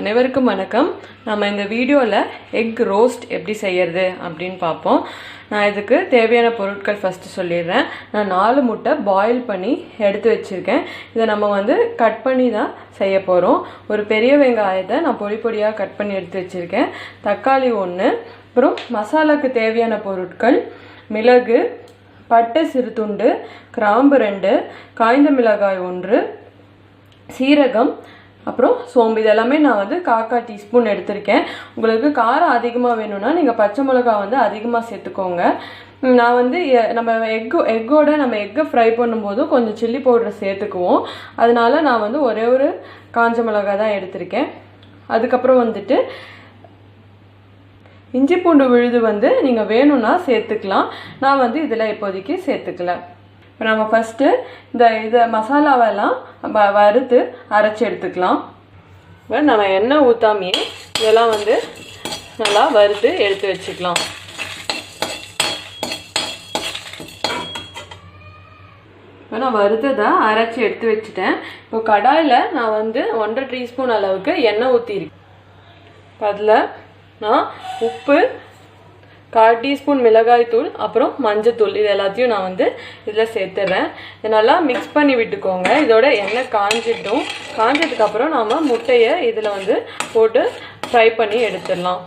அனைவருக்கும் வணக்கம். நம்ம இந்த வீடியோவில் எக் ரோஸ்ட் எப்படி செய்யறது அப்படின்னு பார்ப்போம். நான் இதுக்கு தேவையான பொருட்கள் ஃபஸ்ட்டு சொல்லிடுறேன். நான் நாலு முட்டை பாயில் பண்ணி எடுத்து வச்சுருக்கேன். இதை நம்ம வந்து கட் பண்ணி தான் செய்ய போகிறோம் ஒரு பெரிய வெங்காயத்தை நான் பொடி பொடியாக கட் பண்ணி எடுத்து வச்சுருக்கேன். தக்காளி ஒன்று அப்புறம் மசாலாக்கு தேவையான பொருட்கள் மிளகு பட்டை சிறு துண்டு கிராம்பு ரெண்டு காய்ந்த மிளகாய் ஒன்று சீரகம் அப்புறம் சோம்பு இதெல்லாமே நான் வந்து காக்கா டீஸ்பூன் எடுத்திருக்கேன். உங்களுக்கு காரம் அதிகமாக வேணும்னா நீங்கள் பச்சை மிளகா வந்து அதிகமாக சேர்த்துக்கோங்க. நான் வந்து எ- நம்ம எக்கு எக்கோட நம்ம எக்கை ஃப்ரை பண்ணும்போது கொஞ்சம் சில்லி பவுடர் சேர்த்துக்குவோம். அதனால நான் வந்து ஒரே ஒரு காஞ்ச மிளகா தான் எடுத்திருக்கேன். அதுக்கப்புறம் வந்துட்டு இஞ்சி பூண்டு விழுது வந்து நீங்கள் வேணும்னா சேர்த்துக்கலாம். நான் வந்து இதில் இப்போதைக்கு சேர்த்துக்கல. இப்போ நம்ம ஃபஸ்ட்டு இந்த இதை மசாலாவெல்லாம் வ- வறுத்து அரைச்சி எடுத்துக்கலாம். இப்போ நம்ம எண்ணெய் ஊற்றாமையே இதெல்லாம் வந்து நல்லா வறுத்து எடுத்து வச்சுக்கலாம். இப்போ நான் வறுத்ததை அரைச்சி எடுத்து வச்சுட்டேன். இப்போ கடாயில் நான் வந்து ஒன்றரை டீஸ்பூன் அளவுக்கு எண்ணெய் ஊற்றிருக்கேன் இப்போ அதில் நான் உப்பு கால் டீஸ்பூன் மிளகாய்த்தூள் அப்புறம் மஞ்சத்தூள் இது எல்லாத்தையும் நான் வந்து இதில் சேர்த்துறேன். இதை நல்லா மிக்ஸ் பண்ணி விட்டுக்கோங்க. இதோட எண்ணெய் காஞ்சிட்டும். காஞ்சதுக்கப்புறம் நாம் முட்டையை இதில் வந்து போட்டு ஃப்ரை பண்ணி எடுத்துடலாம்.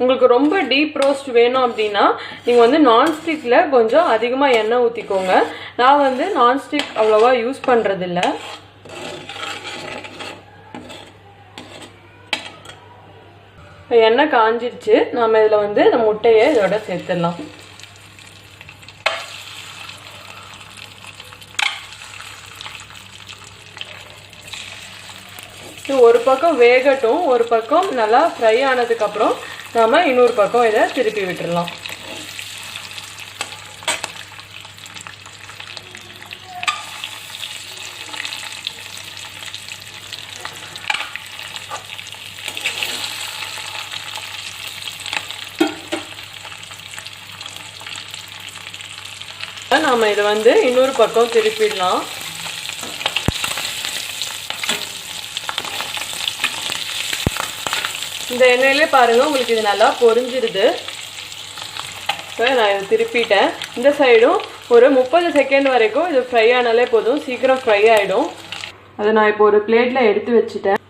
உங்களுக்கு ரொம்ப டீப் ரோஸ்ட் வேணும் அப்படின்னா நீங்கள் வந்து நான்ஸ்டிக்கில் கொஞ்சம் அதிகமாக எண்ணெய் ஊற்றிக்கோங்க நான் வந்து நான்ஸ்டிக் அவ்வளோவா யூஸ் பண்ணுறதில்ல எண்ணெய் காஞ்சிருச்சு. நம்ம இதில் வந்து இந்த முட்டையை இதோட சேர்த்துடலாம். இது ஒரு பக்கம் வேகட்டும் ஒரு பக்கம் நல்லா ஃப்ரை ஆனதுக்கப்புறம் நம்ம இன்னொரு பக்கம் இதை திருப்பி விட்டுடலாம் நாம் இதை வந்து இன்னொரு பக்கம் திருப்பிடலாம். இந்த எண்ணெயிலே பாருங்கள் உங்களுக்கு இது நல்லா பொரிஞ்சிருது. நான் இதை திருப்பிட்டேன். இந்த சைடும் ஒரு முப்பது செகண்ட் வரைக்கும் இது ஃப்ரை ஆனாலே போதும். சீக்கிரம் ஃப்ரை ஆகிடும் அதை நான் இப்போ ஒரு பிளேட்டில் எடுத்து வச்சுட்டேன்.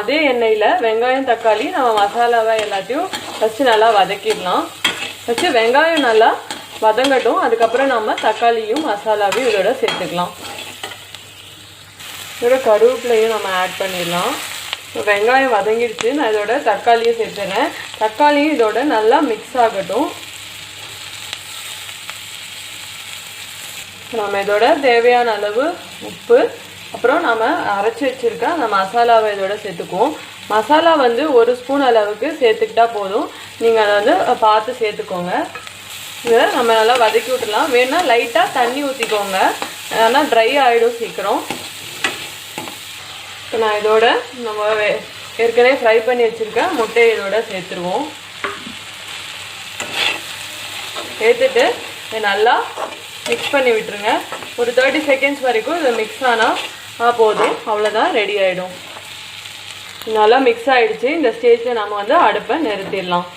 அதே எண்ணெயில் வெங்காயம் தக்காளி நம்ம மசாலாவை எல்லாத்தையும் ஃபஸ்ட்டு நல்லா வதக்கிடலாம். ஃபஸ்ட்டு வெங்காயம் நல்லா வதங்கட்டும். அதுக்கப்புறம் நம்ம தக்காளியும் மசாலாவையும் இதோட சேர்த்துக்கலாம். இதோட கருவேப்பிலையும் நம்ம ஆட் பண்ணிடலாம். இப்போ வெங்காயம் வதங்கிடுச்சு. நான் இதோட தக்காளியும் சேர்த்துறேன். தக்காளியும் இதோட நல்லா மிக்ஸ் ஆகட்டும். நம்ம இதோட தேவையான அளவு உப்பு அப்புறம் நம்ம அரைச்சி வச்சிருக்க அந்த மசாலாவை இதோட சேர்த்துக்குவோம். மசாலா வந்து ஒரு ஸ்பூன் அளவுக்கு சேர்த்துக்கிட்டா போதும். நீங்கள் அதை வந்து பார்த்து சேர்த்துக்கோங்க. இதை நம்ம நல்லா வதக்கி விட்டுலாம் வேணால் லைட்டாக தண்ணி ஊற்றிக்கோங்க ஆனால் ட்ரை ஆகிடும் சீக்கிரம். இப்போ நான் இதோட நம்ம ஏற்கனவே ஃப்ரை பண்ணி வச்சுருக்க முட்டையை இதோட சேர்த்துருவோம். சேர்த்துட்டு இதை நல்லா மிக்ஸ் பண்ணி விட்டுருங்க. ஒரு தேர்ட்டி செகண்ட்ஸ் வரைக்கும் இது மிக்ஸ் ஆனால் போதும். அவ்வளோதான் ரெடி ஆகிடும் நல்லா மிக்ஸ் ஆகிடுச்சு இந்த ஸ்டேஜில் நம்ம வந்து அடுப்பை நிறுத்திடலாம்.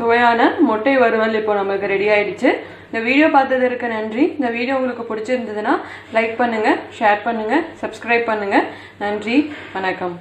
சுவையான மொட்டை வறுவல் இப்போ நமக்கு ரெடி ஆயிடுச்சு. இந்த வீடியோ பார்த்ததற்கு நன்றி. இந்த வீடியோ உங்களுக்கு பிடிச்சிருந்ததுன்னா லைக் பண்ணுங்கள் ஷேர் பண்ணுங்கள் சப்ஸ்கிரைப் பண்ணுங்கள் நன்றி வணக்கம்.